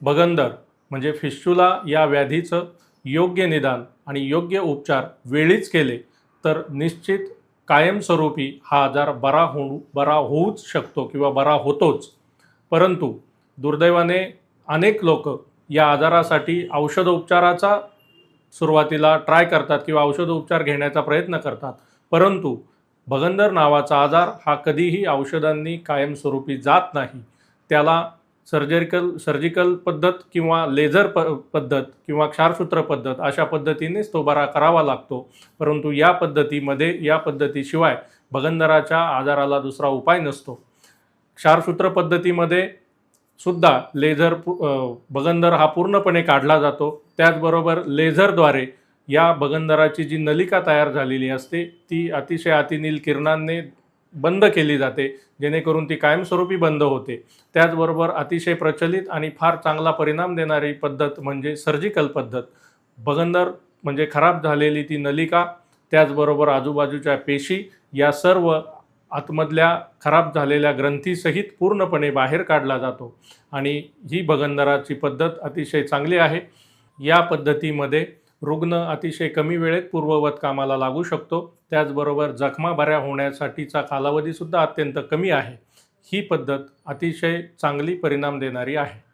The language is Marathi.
बगंदर म्हणजे फिस्चुला या व्याधीचं योग्य निदान आणि योग्य उपचार वेळीच केले तर निश्चित कायमस्वरूपी हा आजार बरा होऊ बरा होऊच शकतो किंवा बरा होतोच. परंतु दुर्दैवाने अनेक लोक या आजारासाठी औषधोपचाराचा सुरुवातीला ट्राय करतात किंवा औषधोपचार घेण्याचा प्रयत्न करतात. परंतु भगंदर नावाचा आजार हा कधीही औषधांनी कायमस्वरूपी जात नाही. त्याला सर्जरिकल सर्जिकल पद्धत किंवा लेझर प पद्धत किंवा क्षारसूत्र पद्धत अशा पद्धतीनेच तो बरा करावा लागतो. परंतु या पद्धतीमध्ये या पद्धतीशिवाय भगंदराच्या आजाराला दुसरा उपाय नसतो. क्षारसूत्र पद्धतीमध्ये सुद्धा लेझर पु- भगंदर हा पूर्णपणे काढला जातो. त्याचबरोबर लेझरद्वारे या भगंदराची जी नलिका तयार झालेली असते ती अतिशय अतिनील किरणांनी बंद केली जाते जेणेकरून ती कायमस्वरूपी बंद होते. त्याचबरोबर अतिशय प्रचलित आणि फार चांगला परिणाम देणारी पद्धत म्हणजे सर्जिकल पद्धत. बगंदर म्हणजे खराब झालेली ती नलिका त्याचबरोबर आजूबाजूच्या पेशी या सर्व आतमधल्या खराब झालेल्या ग्रंथीसहित पूर्णपणे बाहेर काढला जातो. आणि ही बगंदराची पद्धत अतिशय चांगली आहे. या पद्धतीमध्ये रुग्ण अतिशय कमी वेळेत पूर्ववत कामाला लागू शकतो. त्याचबरोबर जखमा बऱ्या होण्यासाठीचा कालावधीसुद्धा अत्यंत कमी आहे. ही पद्धत अतिशय चांगली परिणाम देणारी आहे.